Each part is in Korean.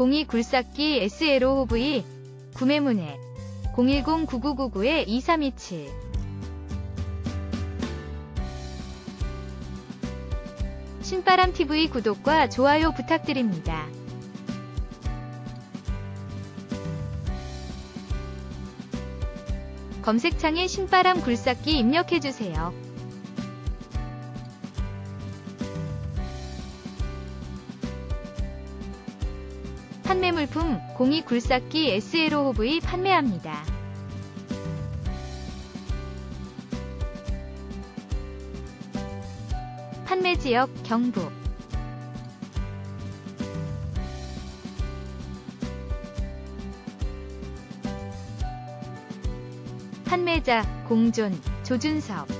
02 굴삭기 SLOV 구매문의 010-9999-2327 신바람TV 구독과 좋아요 부탁드립니다. 검색창에 신바람 굴삭기 입력해주세요. 판매 물품 02 굴삭기 SLOV 판매합니다. 판매 지역 경북 판매자 공존 조준석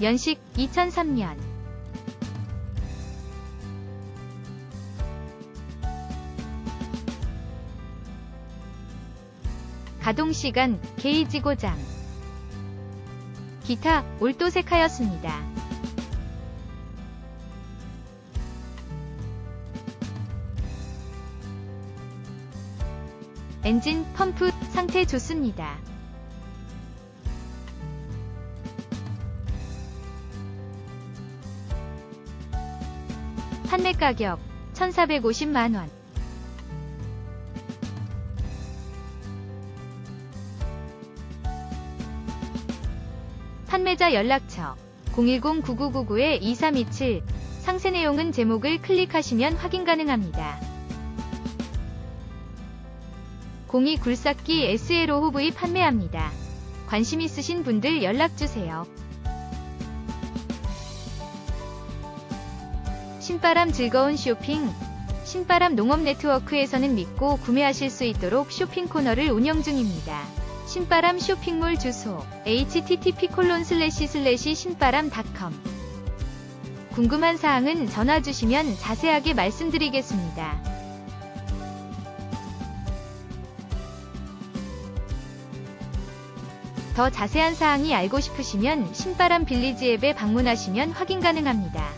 연식 2003년 가동시간 게이지 고장 기타 올도색하였습니다. 엔진 펌프 상태 좋습니다. 판매 가격 1,450만원. 판매자 연락처 010-9999-2327 상세 내용은 제목을 클릭하시면 확인 가능합니다. 02 굴삭기 SLOV 판매합니다. 관심 있으신 분들 연락주세요. 신바람 즐거운 쇼핑 신바람 농업 네트워크에서는 믿고 구매하실 수 있도록 쇼핑 코너를 운영 중입니다. 신바람 쇼핑몰 주소 http 콜론 슬래시 슬래시 신바람닷컴 궁금한 사항은 전화 주시면 자세하게 말씀드리겠습니다. 더 자세한 사항이 알고 싶으시면 신바람 빌리지 앱에 방문하시면 확인 가능합니다.